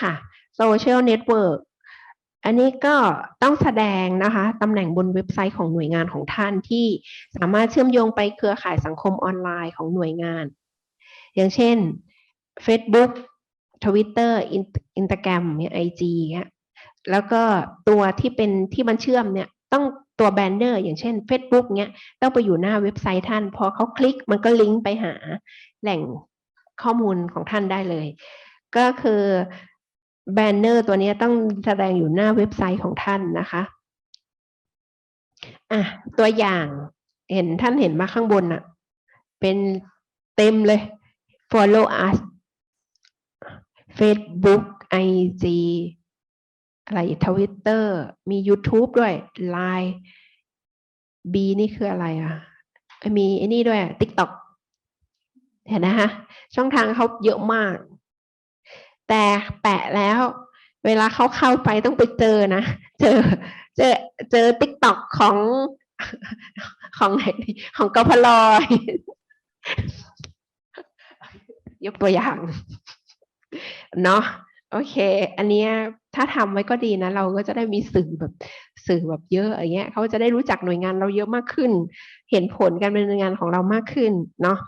ค่ะ Social Network อันนี้ก็ต้องแสดงนะคะตำแหน่งบนเว็บไซต์ของหน่วยงานของท่านที่สามารถเชื่อมโยงไปเครือข่ายสังคมออนไลน์ของหน่วยงาน อย่างเช่น Facebook Twitter Instagram เนี่ย IG เนี่ยแล้วก็ตัวที่เป็นที่มันเชื่อมเนี่ยต้องตัวแบนเนอร์อย่างเช่น Facebook เนี่ยต้องไปอยู่หน้าเว็บไซต์ท่าน พอเขาคลิกมันก็ลิงก์ไปหาแหล่งข้อมูลของท่านได้เลย ก็คือ แบนเนอร์ตัวนี้ต้องแสดงอยู่หน้าเว็บไซต์ของท่านนะคะอะตัวอย่างเห็นท่านเห็นมาข้างบนอะเป็นเต็มเลย follow us Facebook IG อะไร Twitter มี YouTube ด้วย Line B นี่คืออะไรอะ มีไอ้นี่ด้วย TikTok เห็นนะคะช่องทางเขาเยอะมาก แต่แปะแล้ว เวลาเขาเข้าไปต้องไปเจอนะ เจอเจอเจอติ๊กต็อกของของไหนของกพลอยยกตัวอย่างเนาะโอเค อันเนี้ยถ้าทำไว้ก็ดีนะ เราก็จะได้มีสื่อแบบสื่อแบบเยอะอย่างเงี้ยเขาจะได้รู้จักหน่วยงานเราเยอะมากขึ้น เห็นผลการดำเนินงานของเรามากขึ้นเนาะ